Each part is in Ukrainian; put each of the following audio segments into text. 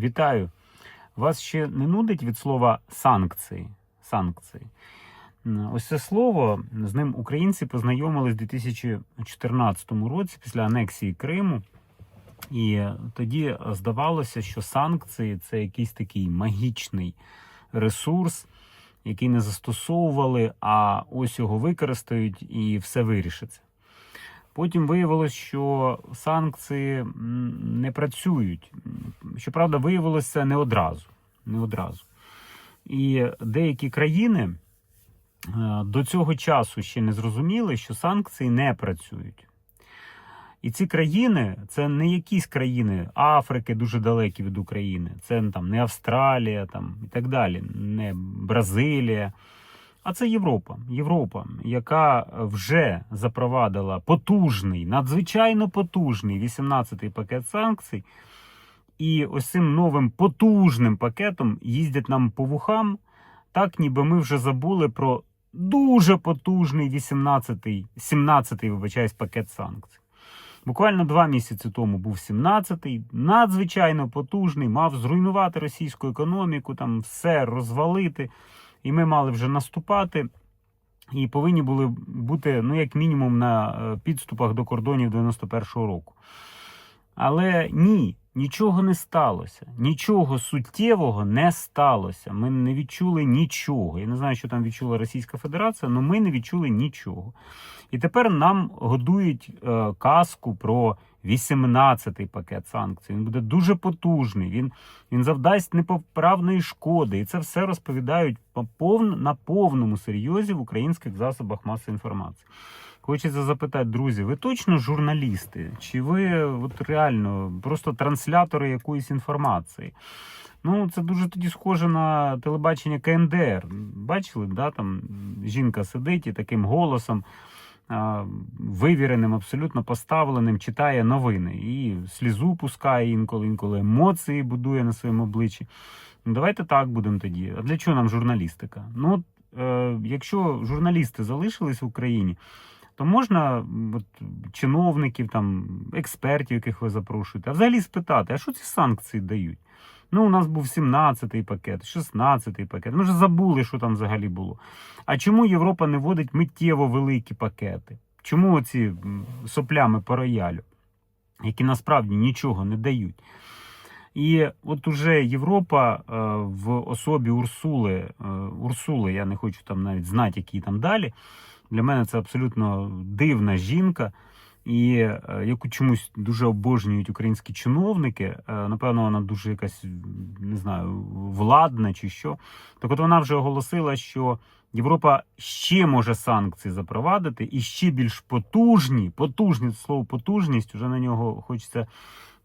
Вітаю! Вас ще не нудить від слова санкції. санкції. Ось це слово з ним українці познайомились у 2014 році після анексії Криму. І тоді здавалося, що санкції це якийсь такий магічний ресурс, який не застосовували, а ось його використають і все вирішиться. Потім виявилось, що санкції не працюють. Щоправда, виявилося не одразу. Не одразу. І деякі країни е, до цього часу ще не зрозуміли, що санкції не працюють. І ці країни це не якісь країни Африки, дуже далекі від України. Це там не Австралія там, і так далі, не Бразилія. А це Європа. Європа, яка вже запровадила потужний, надзвичайно потужний 18-й пакет санкцій. І ось цим новим потужним пакетом їздять нам по вухам, так ніби ми вже забули про дуже потужний 18-й, 17-й, вибачаюсь, пакет санкцій. Буквально два місяці тому був 17-й, надзвичайно потужний, мав зруйнувати російську економіку, там все розвалити. І ми мали вже наступати. І повинні були бути, ну, як мінімум, на е, підступах до кордонів 91-го року. Але ні, нічого не сталося. Нічого суттєвого не сталося. Ми не відчули нічого. Я не знаю, що там відчула Російська Федерація, але ми не відчули нічого. І тепер нам годують е, казку про 18-й пакет санкцій. Він буде дуже потужний. Він, він завдасть непоправної шкоди. І це все розповідають на повному серйозі в українських засобах масової інформації. Хочеться запитати, друзі, ви точно журналісти? Чи ви от реально просто транслятори якоїсь інформації? Ну, це дуже тоді схоже на телебачення КНДР. Бачили, да, там жінка сидить і таким голосом, вивіреним, абсолютно поставленим, читає новини і слізу пускає інколи, інколи емоції будує на своєму обличчі. Ну, давайте так будемо тоді. А для чого нам журналістика? Ну, е, якщо журналісти залишились в Україні, то можна от, чиновників, там, експертів, яких ви запрошуєте, а взагалі спитати, а що ці санкції дають? Ну, у нас був 17-й пакет, 16-й пакет. Ми вже забули, що там взагалі було. А чому Європа не вводить миттєво великі пакети? Чому оці соплями по роялю, які насправді нічого не дають? І от уже Європа е, в особі Урсули, е, Урсули, я не хочу там навіть знати, які там далі. Для мене це абсолютно дивна жінка, і е, яку чомусь дуже обожнюють українські чиновники. Е, Напевно, вона дуже якась не знаю, владна чи що. Так от вона вже оголосила, що Європа ще може санкції запровадити і ще більш потужні, потужні слово потужність, вже на нього хочеться,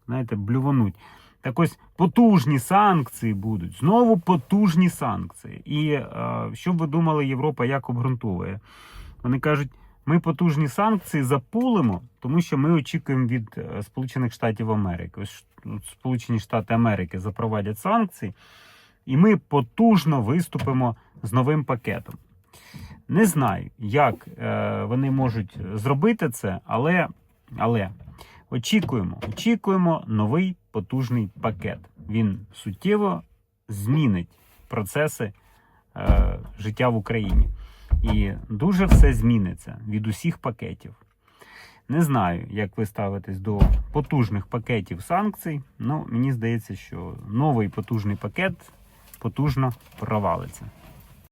знаєте, блювануть. Так ось потужні санкції будуть. Знову потужні санкції. І е, що б ви думали, Європа як обґрунтовує? Вони кажуть, ми потужні санкції запулимо, тому що ми очікуємо від е, Сполучених Штатів Америки. Ось Сполучені Штати Америки запровадять санкції, і ми потужно виступимо з новим пакетом. Не знаю, як е, вони можуть зробити це, але, але очікуємо, очікуємо новий потужний пакет. Він суттєво змінить процеси е, життя в Україні. І дуже все зміниться від усіх пакетів. Не знаю, як ви ставитесь до потужних пакетів санкцій. Ну, мені здається, що новий потужний пакет потужно провалиться.